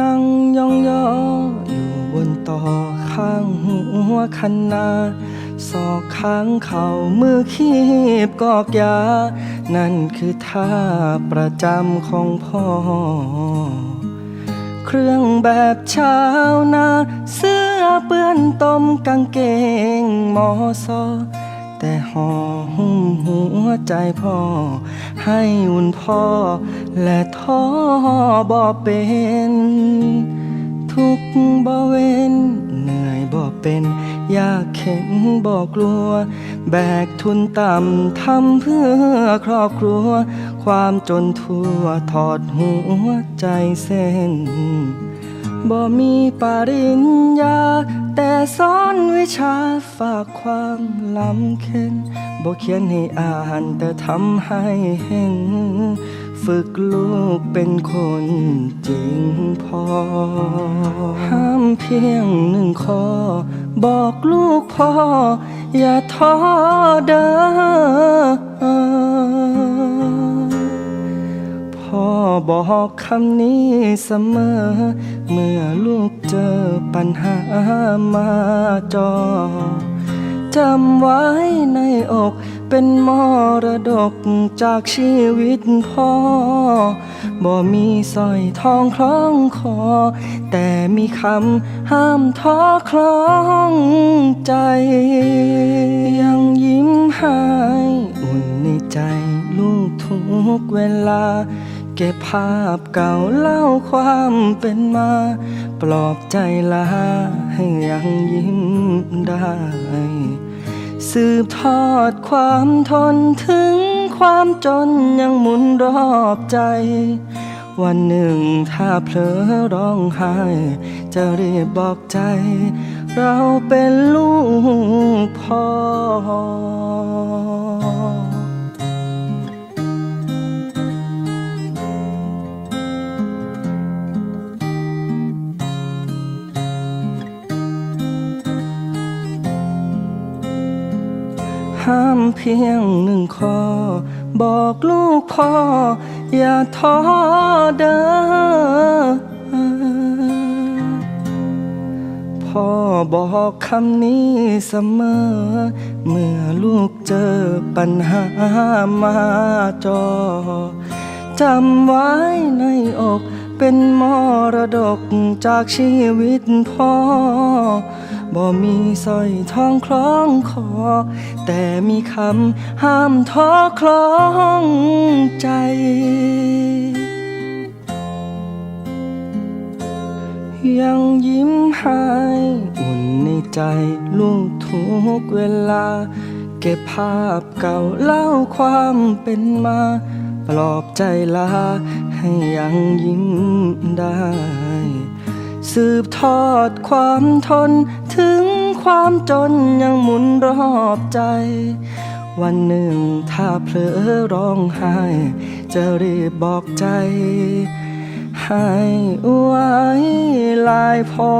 นั่งยองยออยู่บนต่อข้างหัวคันนาศอกข้างเข่ามือคีบกอกยา นั่นคือท่าประจำของพ่อ เครื่องแบบชาวนา เสื้อเปื้อนตมกางเกงมอซอ แต่ห่อหุ้มหัวใจพ่อ ให้อุ่นพ่อ และท้อบ่เป็น ทุกบ่เว้นเหนื่อยบ่เป็นอยากเข็นบ่กลัว แบกทุนต่ำทำเพื่อครอบครัว ความจนทั่วถอดหัวใจเส้น บ่มีปริญญา แต่สอนวิชาฝากความลำเค็นบ่เขียนให้อ่านแต่ทำให้เห็น ฝึกลูกเป็นคนจริงพอ ห้ามเพียงหนึ่งข้อ บอกลูกพ่อ อย่าท้อเด้อ พ่อบอกคำนี้เสมอ เมื่อลูกเจอปัญหามาจอจำไว้ในอกเป็นมรดกจากชีวิตพ่อ บ่มีสร้อยทองคล้องคอ แต่มีคำห้ามท้อคล้องใจ ยังยิ้มให้อุ่นในใจลูกทุกเวลา เก็บภาพเก่าเล่าความเป็นมา ปลอบใจลาให้ยังยิ้มได้ สืบทอดความทนถึงความจนยังหมุนรอบใจ วันหนึ่งถ้าเผลอร้องไห้ จะรีบบอกใจ เราเป็นลูกพ่อ ห้ามเพียงหนึ่งข้อ บอกลูกพ่อ อย่าท้อเด้อพ่อบอกคำนี้เสมอ เมื่อลูกเจอปัญหามาจอจำไว้ในอก เป็นมรดกจากชีวิตพ่อ บ่มีสร้อยทองคล้องคอ แต่มีคำห้ามท้อคล้องใจยังยิ้มให้อุ่นในใจลูกทุกเวลา เก็บภาพเก่าเล่าความเป็นมา ปลอบใจลา ให้ยังยิ้มได้ สืบทอดความทนถึงความจนยังหมุนรอบใจ วันหนึ่งถ้าเผลอร้องไห้ จะรีบบอกใจ ให้ไว้ลายพอ